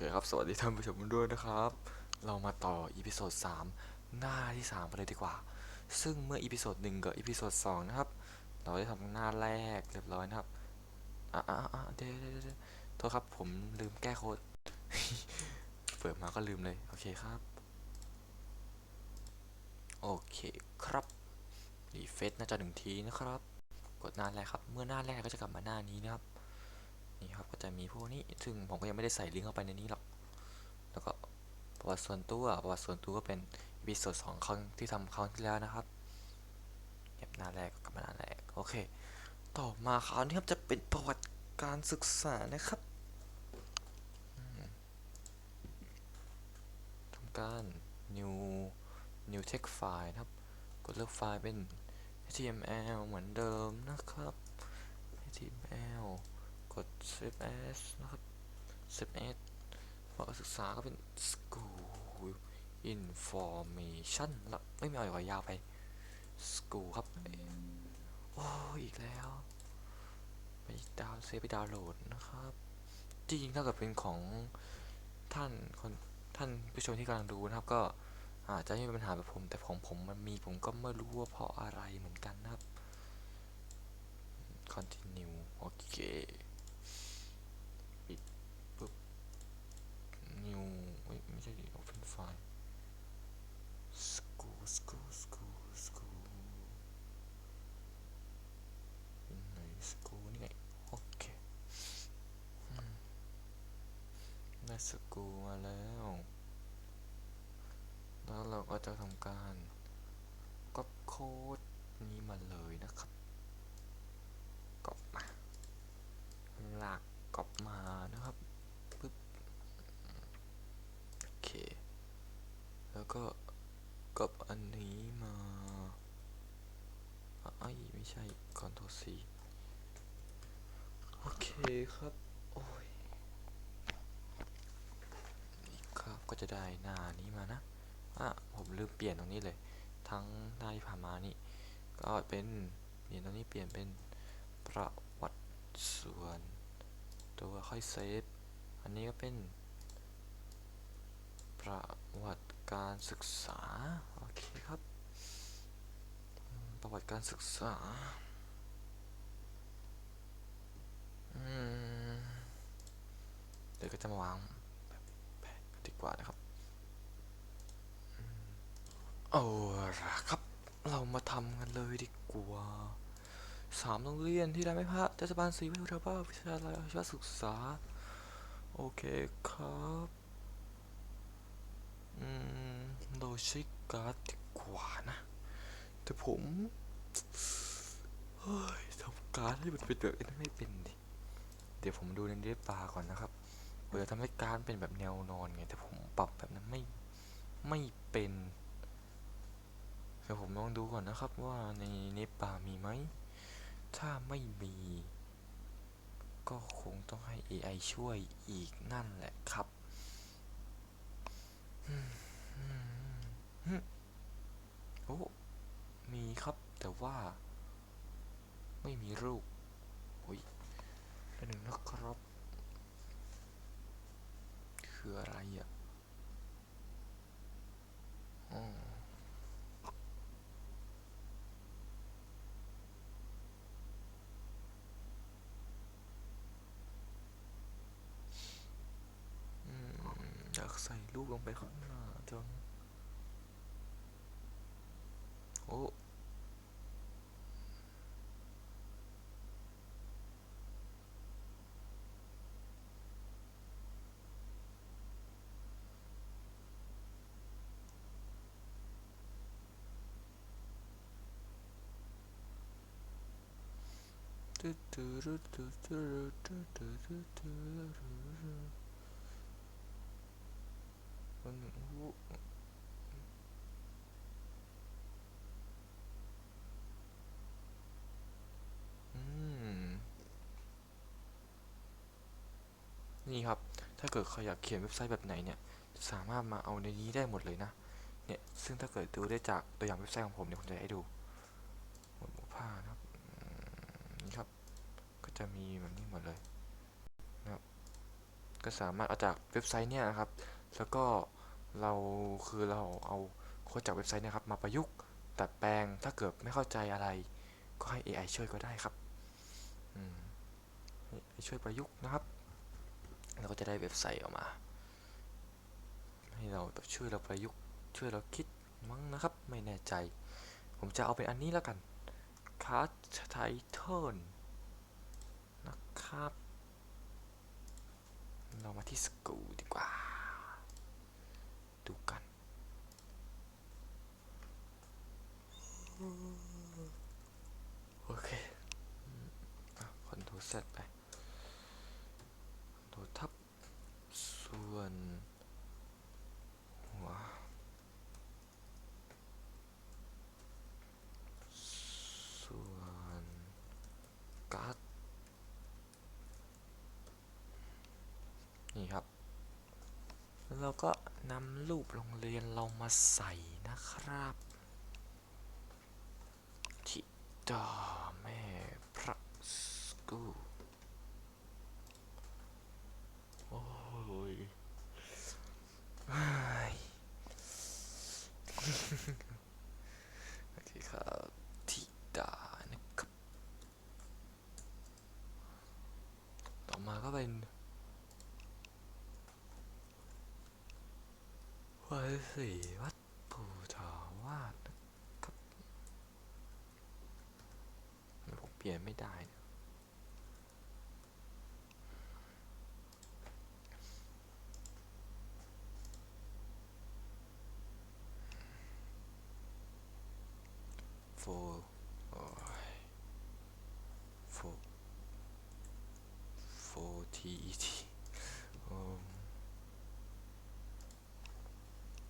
เคครับ สวัสดีท่านผู้ชมด้วยนะครับ เรามาต่ออีพิโซด3หน้าที่3กันเลยดีกว่า ซึ่งเมื่ออีพิโซด1กับอีพิโซด2นะครับ เราได้ทำหน้าแรกเรียบร้อยนะครับ อะอะอะเดี๋ยวเดี๋ยวเดี๋ยวโทษครับผมลืมแก้โค้ด เปิดมาก็ลืมเลย โอเคครับ โอเคครับรีเฟซน่าจะหนึ่งทีนะครับ กดหน้าแรกครับ เมื่อหน้าแรกก็จะกลับมาหน้านี้นะครับ นี่ครับก็จะมีพวกนี้ซึ่งผมก็ยังไม่ได้ใส่ลิงก์เข้าไปในนี้หรอก แล้วก็ประวัติส่วนตัวประวัติส่วนตัวก็เป็นอีพิโซดสองครั้งที่ทำครั้งที่แล้วนะครับเก็บหน้าแรกกับมาหน้าแรกโอเค ต่อมาคราวนี้ครับจะเป็นประวัติการศึกษานะครับทำการ new new text file นะครับ กดเลือกไฟล์เป็น html เหมือนเดิมนะครับ 10s นะครับ 10s เอสพกศึกษาก็เป็น school information ละไม่มีอะไรกว่ายาวไป school ครับ โอ้อีกแล้ว ไปดาวเซฟไปดาวน์โหลดนะครับ จริงถ้าเกิดเป็นของท่านคนท่านผู้ชมที่กำลังดูนะครับก็อาจจะไม่มีปัญหาแบบผม แต่ของผมมันมีผมก็ไม่รู้ว่าเพราะอะไรเหมือนกันนะครับ continue โอเค new ไม่ใช่ดิ open file school school school school อยู่ไหน school นี่ไง โอเคได้ school มาแล้ว แล้วเราก็จะทำการก๊อปโค้ดนี้มาเลยนะครับก๊อปมาลากก๊อปมานะครับปึ๊บโอเค แล้ว ก็ก๊อปอันนี้มาอะไอ้ไม่ใช่ Ctrl C โอเคครับ โอ้ยนี่ครับก็จะได้หน้านี้มานะอะผมลืมเปลี่ยนตรงนี้เลย ทั้งหน้าที่ผ่านมานี่ ก็เป็นเปลี่ยนตรงนี้เปลี่ยนเป็นประวัติส่วน ตัวค่อยเซฟ อันนี้ก็เป็นประวัติ การศึกษา โอเคครับ ประวัติการศึกษาเดี๋ยวก็จะมาวางแผนกันดีกว่านะครับ เอาละครับ เรามาทำกันเลยดีกว่าสามโรงเรียนที่ได้ไม่พลาดเทศบาลศรีวิทยาภาวิทยาลัยอาชีวศึกษา โอเคครับ เราใช้การ์ดดีกว่านะ แต่ผมเฮ้ยทำการ์ดให้มันเป็นแบบนี้ไม่เป็นดิเดี๋ยวผมดูในเดบาก่อนนะครับเผื่อทำให้การเป็นแบบแนวนอนไงแต่ผมปรับแบบนั้นไม่ไม่เป็นเดี๋ยวผมลองดูก่อนนะครับว่าในเนปามีไหม ถ้าไม่มี ก็คงต้องให้ AI ช่วยอีกนั่นแหละครับอืมอืมอืม โอ้ มีครับแต่ว่า ไม่มีรูปโอ้ยอันหนึ่งนะครับ คืออะไรอะอ๋ออืมอยากใส่รูปลงไปข้างหน้าจัง お。トゥトゥルトゥトゥルトゥトゥトゥトゥルルお นี่ครับ ถ้าเกิดใครอยากเขียนเว็บไซต์แบบไหนเนี่ย สามารถมาเอาในนี้ได้หมดเลยนะ เนี่ย ซึ่งถ้าเกิดดูได้จากตัวอย่างเว็บไซต์ของผมเนี่ยผมจะให้ดูหมวดผ้านะครับ นี่ครับ ก็จะมีแบบนี้หมดเลยนะครับ ก็สามารถเอาจากเว็บไซต์เนี่ยนะครับ แล้วก็เราคือเราเอาโค้ดจากเว็บไซต์นะครับ มาประยุกต์ดัดแปลง ถ้าเกิดไม่เข้าใจอะไร ก็ให้ AI ช่วยก็ได้ครับอืมให้ช่วยประยุกต์นะครับ เราก็จะได้เว็บไซต์ออกมา ให้เราแบบช่วยเราประยุกต์ช่วยเราคิดมั้งนะครับ ไม่แน่ใจ ผมจะเอาเป็นอันนี้แล้วกัน c a s t title นะครับ เรามาที่สกูดีกว่า ดูกัน โอเคคอนโทรลเซตไปโทรทับ ส่วน หัว ส่วนการ์ด นี่ครับ แล้ว เราก็นำรูปโรงเรียนเรามาใส่นะครับทิดอแม่พระสกูโอ้ยเฮ้ย โอเคครับทิดานะครับ ต่อมาก็เป็น วัดศรีวัดภูทาวาสนะครับผมเปลี่ยนไม่ได้โฟโอ้ยโฟโฟทีทีอืม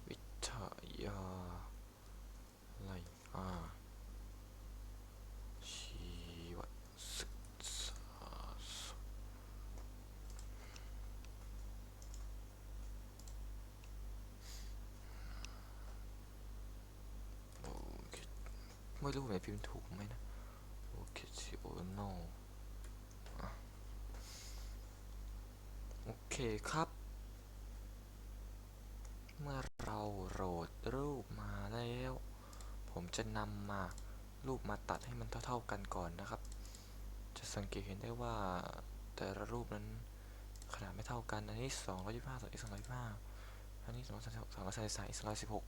วิทยาลัยอาชีวศึกษาโอเค ไม่รู้ผมจะพิมพ์ถูกไหมนะโอเคซิโอโนโอเคครับ เมื่อเราโหลดรูปมาแล้ว ผมจะนำมารูปมาตัดให้มันเท่า ๆกันก่อนนะครับ จะสังเกตเห็นได้ว่าแต่ละรูปนั้นขนาดไม่เท่ากัน อันนี้ 225ส่วนอีก225อันนี้233 233อีก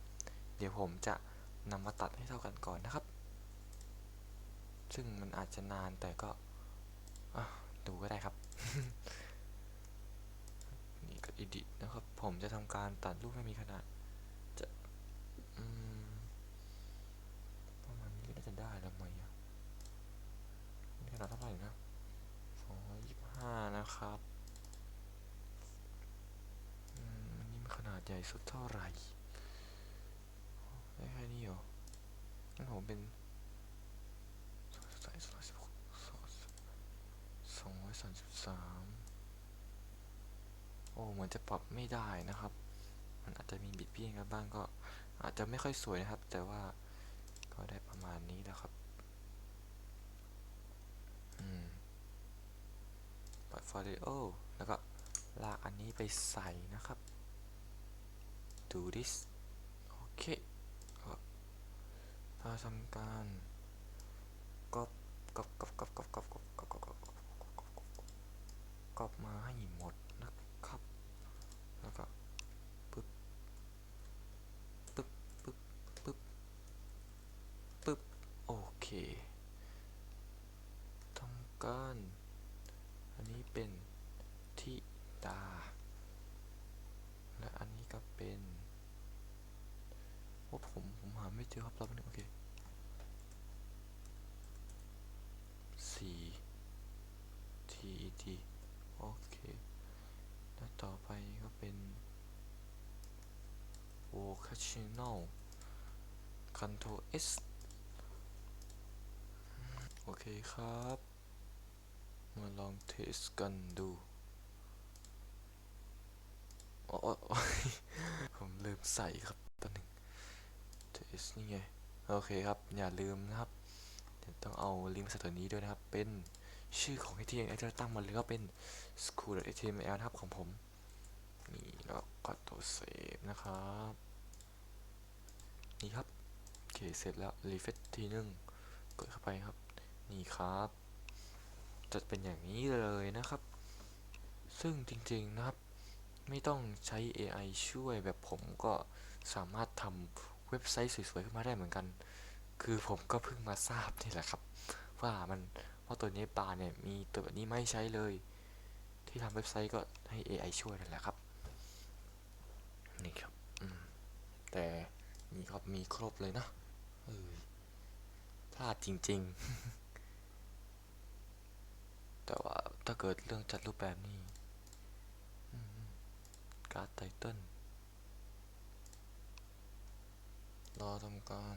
216 เดี๋ยวผมจะนำมาตัดให้เท่ากันก่อนนะครับ ซึ่งมันอาจจะนานแต่ก็ดูก็ได้ครับ นี่ก็ edit นะครับ ผมจะทำการตัดรูปให้มีขนาด จะประมาณนี้น่าจะได้แล้วไหมอะนี่ขนาดเท่าไหร่นะสองร้อยยี่สิบห้านะครับอันนี้มันขนาดใหญ่สุดเท่าไหร่ได้แค่นี้เหรองั้นผมเป็น สองร้อยสามสิบสองร้อยสามสิบสามโอ้เหมือนจะปรับไม่ได้นะครับ มันอาจจะมีบิดเบี้ยงกันบ้างก็อาจจะไม่ค่อยสวยนะครับ แต่ว่าก็ได้ประมาณนี้แล้วครับอืมปรับ folio แล้วก็ลากอันนี้ไปใส่นะครับ do this โอเคก็ถ้าทำการ ก๊อบก๊อบก๊อบก๊อบก๊อบก๊อบก๊อบก๊อบก๊อบก๊อปก๊อปก๊อปก๊อปก๊อปมาให้หมดนะครับ แล้วก็ปึ๊บปึ๊บปึ๊บปึ๊บปึ๊บโอเคทำการอันนี้เป็นทิดา และอันนี้ก็เป็นโอ้ผมผมหาไม่เจอครับรอบนึงโอเคสี่ T E T โอเค แล้วต่อไปก็ เป็น vocational control S โอเคครับ มาลองเทสกันดูโอ้โอ้โอ้ยผมลืมใส่ครับตัวหนึ่งเทสนี่ไง โอเคครับ อย่าลืมนะครับเดี๋ยวต้องเอาลิงก์ส่ตัวนี้ด้วยนะครับ เป็นชื่อของ HTML ที่เราตั้งมาเลยก็เป็น school.html นะครับของผม นะครับ นี่ครับโอเคเสร็จแล้วรีเฟซทีนึงกดเข้าไปครับ นี่ครับ จะเป็นอย่างนี้เลยนะครับ ซึ่งจริงๆนะครับ ไม่ต้องใช้ AI ช่วยแบบผมก็สามารถทำเว็บไซต์สวยๆขึ้นมาได้เหมือนกัน คือผมก็เพิ่งมาทราบนี่แหละครับ ว่ามันว่าตัวนี้ปลาเนี่ยมีตัวแบบนี้ไม่ใช้เลย ที่ทำเว็บไซต์ก็ให้ AI ช่วยนั่นแหละครับ นี่ครับอืมแต่นี่ครับมีครบเลยนะเออพลาดจริง ๆ แต่ว่าถ้าเกิดเรื่องจัดรูปแบบนี้การ์ดไตเติ้ลรอทำการ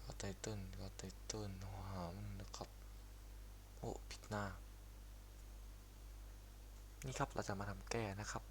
การ์ดไตเติ้ลการ์ดไตเติ้ลหามันนะครับ โอ้ ผิดหน้า นี่ครับเราจะมาทำแก้นะครับ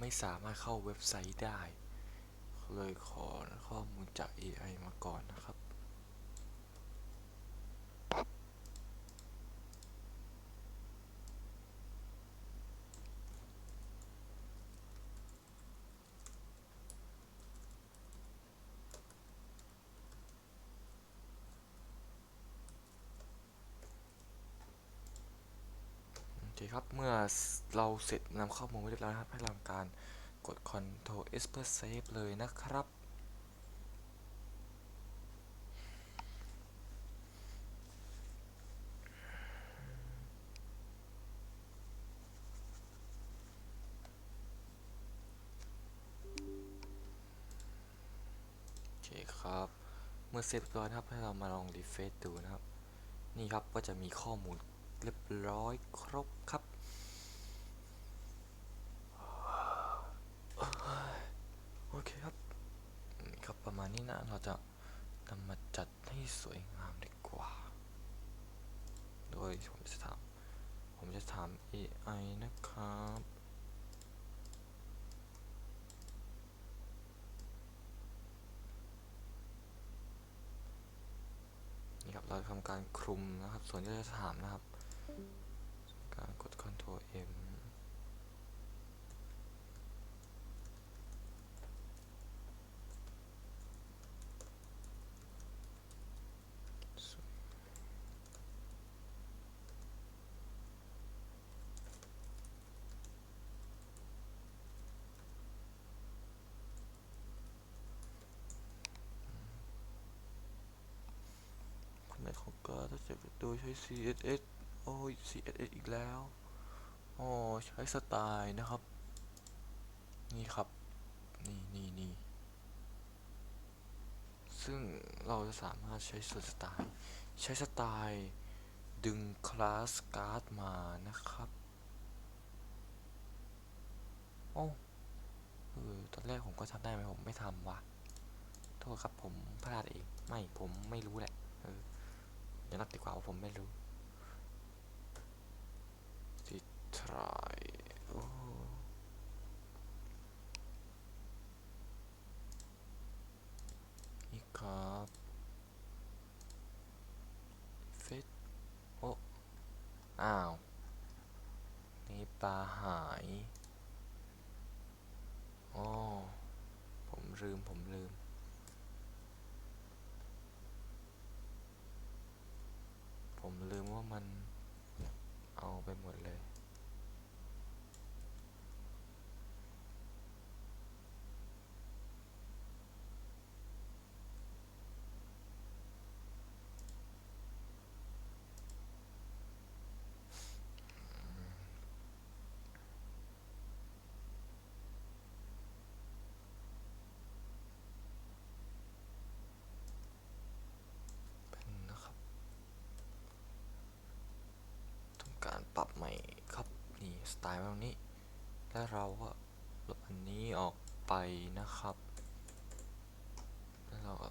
ไม่สามารถเข้าเว็บไซต์ได้ เลยขอข้อมูลจาก AI มาก่อนนะครับ โอเคครับ เมื่อเราเสร็จนำข้อมูลไว้เรียบร้อยนะครับ ให้เราทำการกด Ctrl S เพื่อเซฟเลยนะครับโอเคครับ เมื่อเสร็จเรียบร้อยนครับ ให้เรามาลองรีเฟซดูนะครับ นี่ครับก็จะมีข้อมูลเรียบร้อยครบครับ โอเคครับอืมครับประมาณนี้นะ เราจะนำมาจัดให้สวยงามดีกว่า โดยผมจะถาม ผมจะถาม AI นะครับ นี่ครับเราทำการคลุมนะครับ ส่วนที่จะถามนะครับ การกด Ctrl M ก็ถ้าจะโดยใช้ CSS โอ้ย CSS อีกแล้วอ๋อใช้สไตล์นะครับ นี่ครับ นี่นี่นี่ซึ่งเราจะสามารถใช้ส่วนสไตล์ ใช้สไตล์ดึงคลาสการ์ดมานะครับโอ้เออตอนแรกผมก็ทำได้ไหมผมไม่ทำว่ะ โทษครับผมพลาดเอง ไม่ผมไม่รู้แหละ เออ อย่านับดีกว่าว่าผมไม่รู้ติดทรายโอ้นี่ครับเฟซโอ้อ้าว นี่ปลาหายอ๋อผมลืม ผมลืม ผมลืมว่ามันเอาไปหมดเลย เป็นนะครับทำการปรับใหม่ครับ นี่ สไตล์แบบนี้ แล้วเราก็ลบอันนี้ออกไปนะครับ แล้วเราก็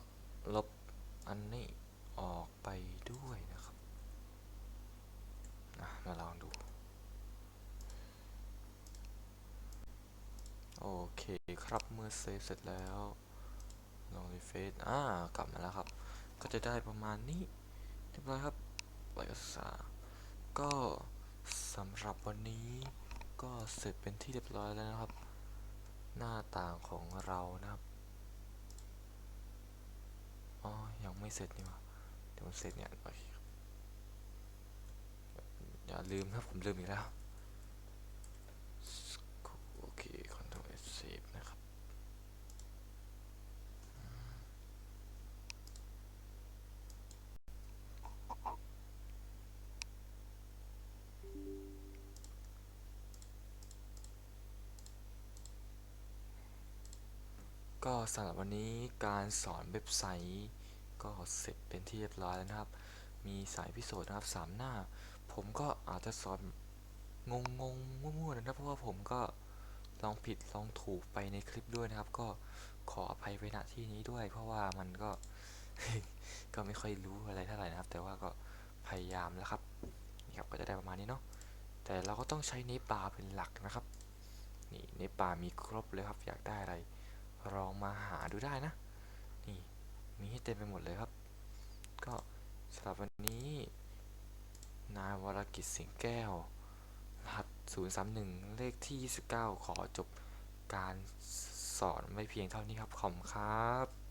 ลบอันนี้ออกไปด้วยนะครับมาลองดู โอเคครับเมื่อเซฟเสร็จแล้วลองรีเฟซอ่ากลับมาแล้วครับ ก็จะได้ประมาณนี้เรียบร้อยครับปล่อยภาษาก็ สำหรับวันนี้ก็เสร็จเป็นที่เรียบร้อยแล้วนะครับ หน้าต่างของเรานะครับอ๋อยังไม่เสร็จนี่ว่าเดี๋ยวมันเสร็จเนี่ยอเคครับอย่าลืมครับผมลืมอีกแล้ว โอเค Ctrl S Save นะครับ ก็ สำหรับวันนี้การสอนเว็บไซต์ก็เสร็จเป็นที่เรียบร้อยแล้วนะครับ มีสายพิโสดนะครับสามหน้า ผมก็อาจจะสอนงงงๆมั่วๆนะครับ เพราะว่าผมก็ลองผิดลองถูกไปในคลิปด้วยนะครับ ก็ขออภัยไว้ณที่นี้ด้วย เพราะว่ามันก็ก็ไม่ค่อยรู้อะไรเท่าไหร่นะครับ แต่ว่าก็พยายามแล้วครับนี่ครับก็จะได้ประมาณนี้เนาะแต่เราก็ต้องใช้เนปาเป็นหลักนะครับนี่ในปามีครบเลยครับอยากได้อะไร ลองมาหาดูได้นะ นี่มีให้เต็มไปหมดเลยครับ ก็สำหรับวันนี้ นายวรกิจสิงแก้ว รหัส 031 เลขที่ 29 ขอจบการสอนไว้เพียงเท่านี้ครับ ขอบคุณครับ